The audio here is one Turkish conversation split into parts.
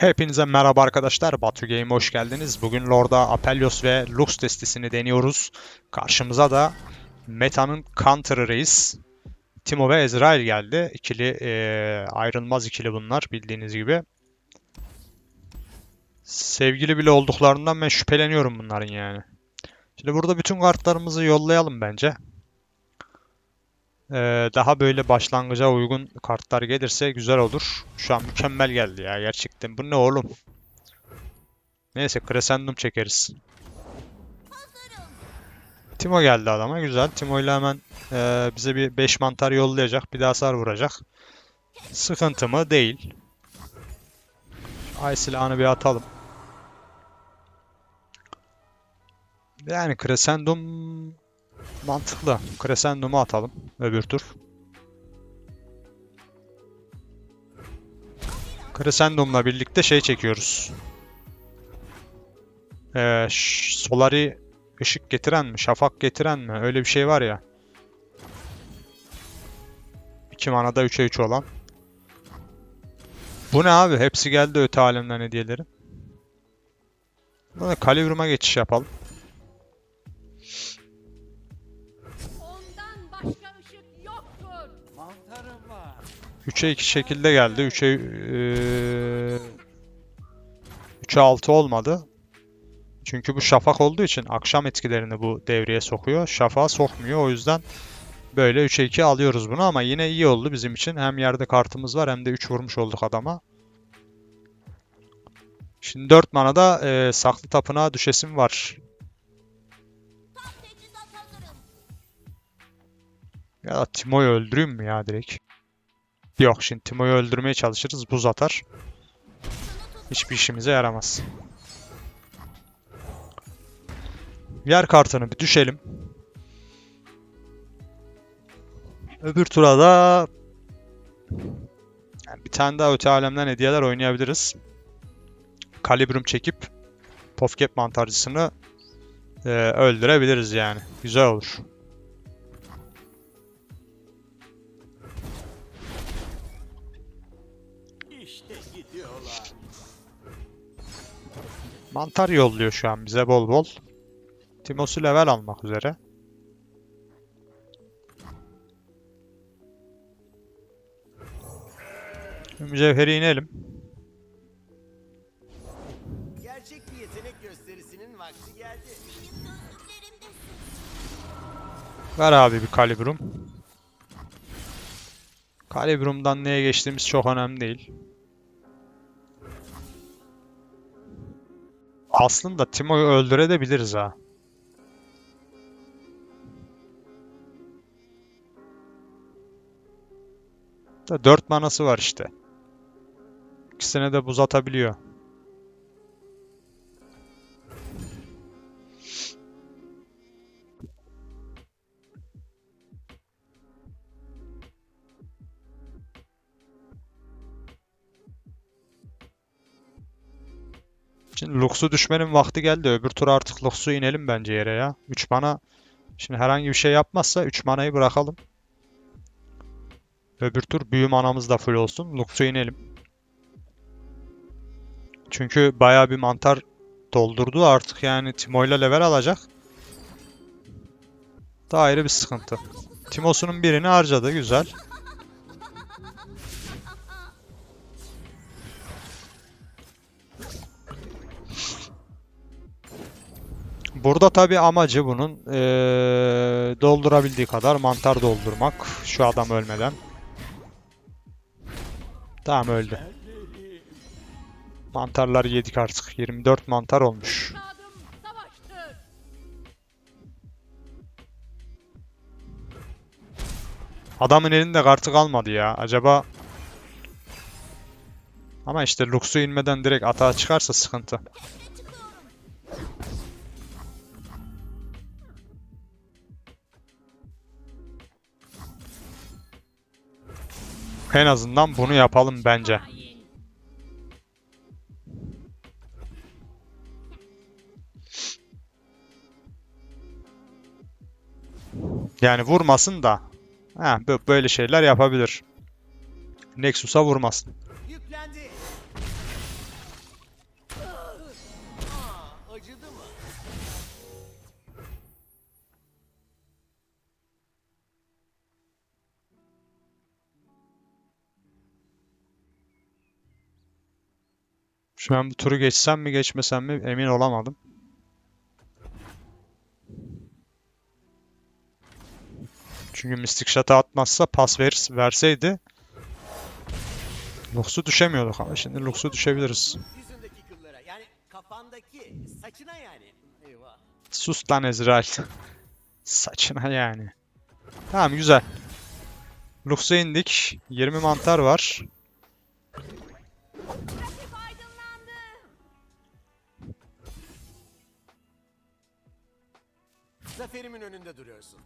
Hepinize merhaba arkadaşlar. Batu Game'e hoş geldiniz. Bugün Lord'a Apelios ve Lux destisini deniyoruz. Karşımıza da Meta'nın Counter'ı reis. Timo ve Ezreal geldi. İkili eee, ayrılmaz ikili bunlar bildiğiniz gibi. Sevgili bile olduklarından ben şüpheleniyorum bunların yani. Şimdi burada bütün kartlarımızı yollayalım bence. Eee, daha böyle başlangıca uygun kartlar gelirse güzel olur. Şu an mükemmel geldi ya gerçekten. Bu ne oğlum? Neyse Crescendum çekeriz. Timo geldi adama. Güzel. Timo ile hemen eee, bize bir 5 mantar yollayacak. Bir daha hasar vuracak. Sıkıntı mı? Değil. Ay silahını bir atalım. Yani Crescendum mantıklı. Crescendum'u atalım öbür tur. Crescendum'la birlikte şey çekiyoruz. Ee, Solari ışık getiren mi? Şafak getiren mi? Öyle bir şey var ya. 2 manada 3'e 3 olan. Bu ne abi? Hepsi geldi öte alemden hediyeleri. Burada Kalibrum'a geçiş yapalım. 3'e 2 şekilde geldi. 3'e eee 3'e 6 olmadı. Çünkü bu şafak olduğu için akşam etkilerini bu devreye sokuyor. Şafağı sokmuyor. O yüzden böyle 3'e 2 alıyoruz bunu ama yine iyi oldu bizim için. Hem yerde kartımız var hem de 3 vurmuş olduk adama. Şimdi 4 manada eee, saklı tapınağa düşesim var. Ya Timo'yu öldüreyim mi ya direkt? Yok şimdi Timo'yu öldürmeye çalışırız. Buz atar. Hiçbir işimize yaramaz. Yer kartını bir düşelim. Öbür tura da yani bir tane daha öte alemden hediyeler oynayabiliriz. Kalibrum çekip Pofcap mantarcısını e, öldürebiliriz yani. Güzel olur. Mantar yolluyor şu an bize bol bol. Timos'u level almak üzere. Mücevheri inelim. Gerçek bir yetenek gösterisinin vakti geldi. Ver abi bir kalibrum. Kalibrum'dan neye geçtiğimiz çok önemli değil. Aslında Timo'yu öldürebiliriz ha. Da 4 manası var işte. İkisine de buz atabiliyor. Şimdi Lux'u düşmenin vakti geldi. Öbür tur artık Lux'u inelim bence yere ya. 3 mana. Şimdi herhangi bir şey yapmazsa 3 manayı bırakalım. Öbür tur büyü manamız da full olsun. Lux'u inelim. Çünkü bayağı bir mantar doldurdu artık yani Timo'yla level alacak. Daha ayrı bir sıkıntı. Timos'unun birini harcadı güzel. Burada tabi amacı bunun eee, doldurabildiği kadar mantar doldurmak. Şu adam ölmeden. Tamam öldü. Mantarları yedik artık. 24 mantar olmuş. Adamın elinde kartı kalmadı ya. Acaba... Ama işte Lux'u inmeden direkt atağa çıkarsa sıkıntı. En azından bunu yapalım bence. Yani vurmasın da. Ha, bö- böyle şeyler yapabilir. Nexus'a vurmasın. Yüklendi. Şu an bu turu geçsem mi geçmesem mi emin olamadım. Çünkü Mystic Shot'ı atmazsa pas ver, verseydi Lux'u düşemiyorduk ama şimdi Lux'u düşebiliriz. Yani kafandaki saçına yani. Eyvah. Sus lan Ezreal. Saçına yani. Tamam güzel. Lux'a indik. 20 mantar var. Zaferimin önünde duruyorsun.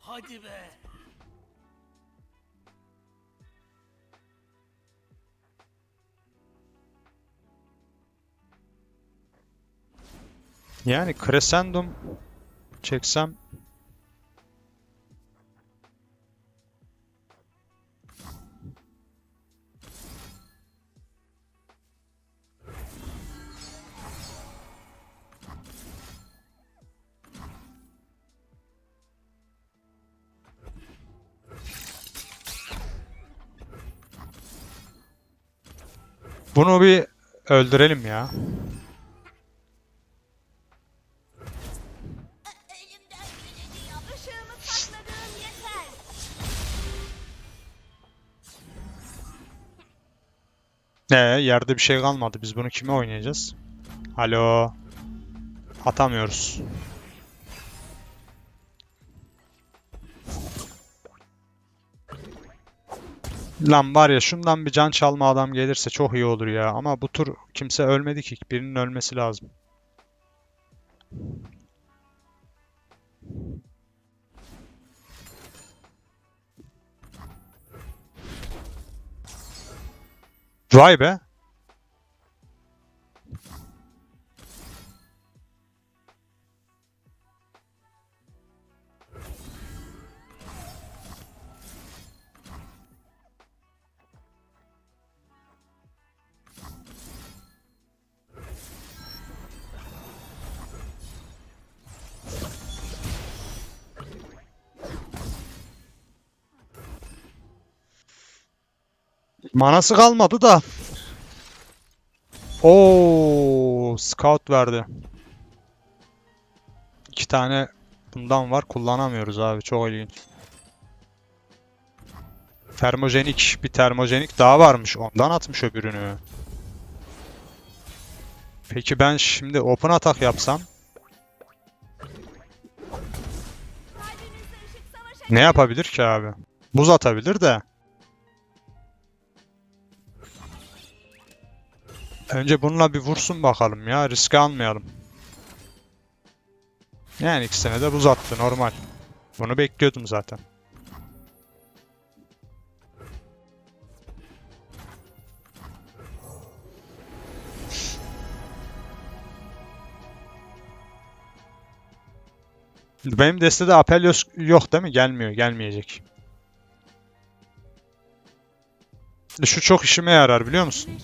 Hadi be. Yani Crescendum çeksem Bunu bir öldürelim ya. Ee, yerde bir şey kalmadı. Biz bunu kime oynayacağız? Alo. Atamıyoruz. Lan var ya şundan bir can çalma adam gelirse çok iyi olur ya. Ama bu tur kimse ölmedi ki. Birinin ölmesi lazım. Vay be. Manası kalmadı da. Oo, scout verdi. İki tane bundan var. Kullanamıyoruz abi. Çok ilginç. Termojenik. Bir termojenik daha varmış. Ondan atmış öbürünü. Peki ben şimdi open atak yapsam ne yapabilir ki abi? Buz atabilir de. Önce bununla bir vursun bakalım ya. Risk almayalım. Yani ikisine de buz attı normal. Bunu bekliyordum zaten. Benim destede Apelios yok değil mi? Gelmiyor, gelmeyecek. Şu çok işime yarar biliyor musun?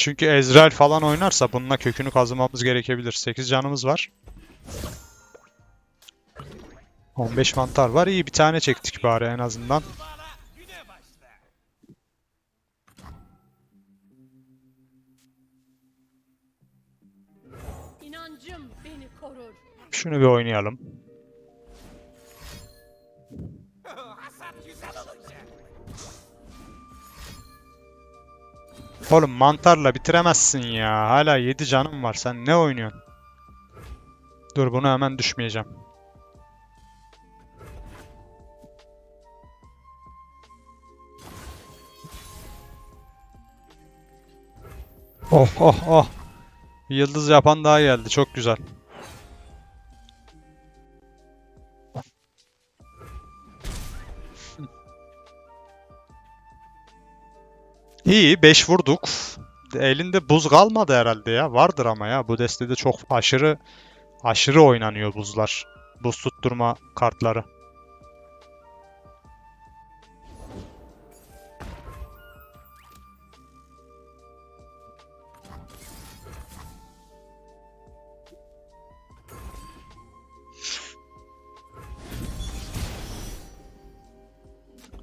Çünkü Ezreal falan oynarsa bununla kökünü kazımamız gerekebilir. 8 canımız var. 15 mantar var. İyi bir tane çektik bari en azından. Şunu bir oynayalım. Oğlum mantarla bitiremezsin ya. Hala 7 canım var. Sen ne oynuyorsun? Dur bunu hemen düşmeyeceğim. Oh oh oh. Yıldız yapan daha geldi. Çok güzel. İyi 5 vurduk. Elinde buz kalmadı herhalde ya. Vardır ama ya. Bu destede çok aşırı aşırı oynanıyor buzlar. Buz tutturma kartları.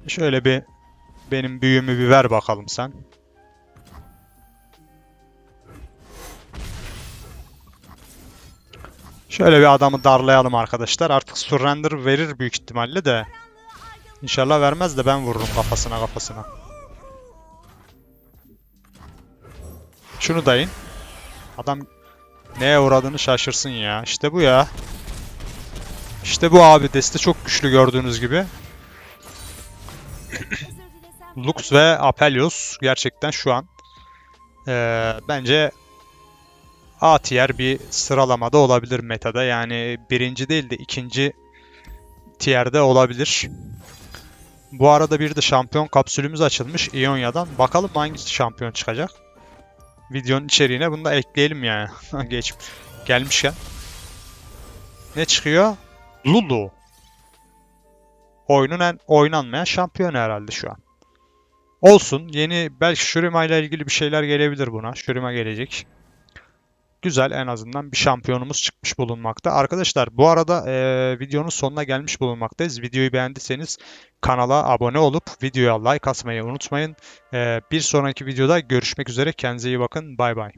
Şöyle bir benim büyümü bir ver bakalım sen. Şöyle bir adamı darlayalım arkadaşlar. Artık surrender verir büyük ihtimalle de. İnşallah vermez de ben vururum kafasına kafasına. Şunu dayın. Adam neye uğradığını şaşırsın ya. İşte bu ya. İşte bu abi. Deste çok güçlü gördüğünüz gibi. Lux ve Apelios gerçekten şu an eee, bence A tier bir sıralamada olabilir metada. Yani birinci değil de ikinci tier'de olabilir. Bu arada bir de şampiyon kapsülümüz açılmış İonya'dan. Bakalım hangisi şampiyon çıkacak. Videonun içeriğine bunu da ekleyelim yani. Geç gelmişken. Ne çıkıyor? Lulu. Oyunun en oynanmayan şampiyonu herhalde şu an. Olsun. Yeni belki Shurima ile ilgili bir şeyler gelebilir buna. Shurima gelecek. Güzel en azından bir şampiyonumuz çıkmış bulunmakta. Arkadaşlar bu arada eee, videonun sonuna gelmiş bulunmaktayız. Videoyu beğendiyseniz kanala abone olup videoya like atmayı unutmayın. Eee, bir sonraki videoda görüşmek üzere. Kendinize iyi bakın. Bay bay.